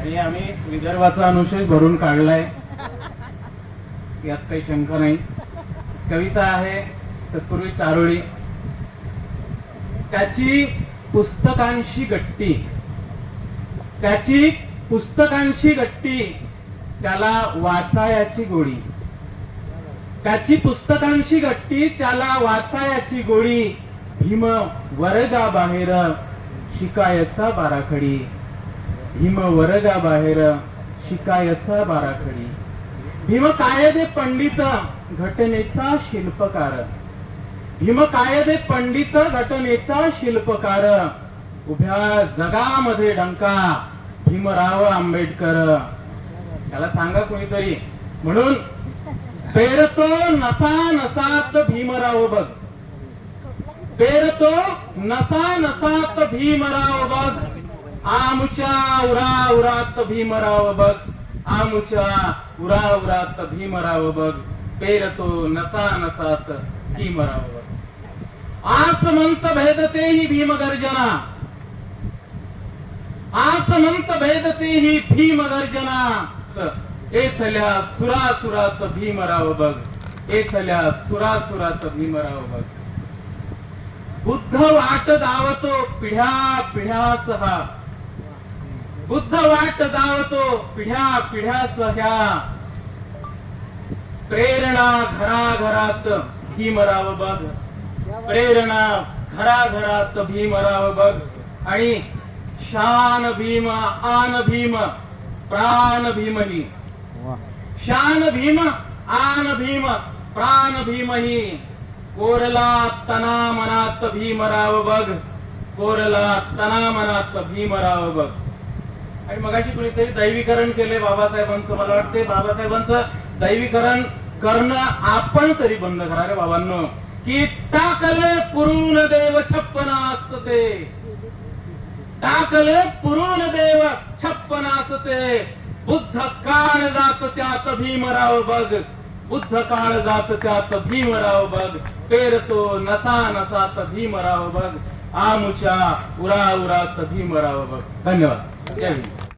आणि आम्ही विदर्भाचा अनुशेष भरून काढलाय. यात काही शंका नाही. कविता आहे तत्पूर्वी चारोळी. त्याची पुस्तकांशी गट्टी. त्याची पुस्तकांशी गट्टी त्याला वाचायाची गोडी. त्याची पुस्तकांशी गट्टी त्याला वाचायाची गोडी. भीम वरदा बाहेर शिकायचा बाराखडी. भीम वरगा बाहेर शिकायचा बाराखडी. भीम कायदे पंडित घटनेचा शिल्पकार. भीम कायदे पंडित घटनेचा शिल्पकार. उभ्या जगामध्ये डंका भीमराव आंबेडकर. त्याला सांगा कोणीतरी. म्हणून पेरतो नसा नसात भीमराव बघ. पेरतो नसा नसात भीमराव बघ. आमच्या उरा उरात भीमराव बघ. आमच्या उरा उरात भीमराव बघ. पेरतो नसा नसात भीमराव बघ. आसमंत भेदते ही भीमगर्जना. आसमंत भेदते ही भीमगर्जना. एथल्या सुरासुरात भीमराव बघ. एथल्या सुरासुरात भीमराव बघ. बुद्ध वाट दावतो पिढ्या पिढ्यासह बुद्ध वाट दावतो पिढ्या पिढ्यासह ह्या प्रेरणा घराघरात भीमराव बघ. प्रेरणा घराघरात भीमराव बघ. आणि शान भीम आन भीम प्राण भीमही शान भीम आन भीम प्राण भीमही कोरला तना मनात भीमराव बघ. कोरला तना मनात भीमराव बघ. आणि मगाशी कुणीतरी दैवीकरण केले बाबासाहेबांचं मला वाटते बाबासाहेबांचं दैवीकरण करणं आपण तरी बंद करा रे बाबांनो. की टाकले पुरून देव छप्पन असते टाकले पुरून देव छप्पन असते बुद्ध काळ जात त्यात भीमराव बघ. बुद्ध काळ जात त्यात भीमराव बघ. पेरतो नसा नसात भीमराव बघ. आमुच्या उरा उरात भीमराव बघ. धन्यवाद. जय हिंद.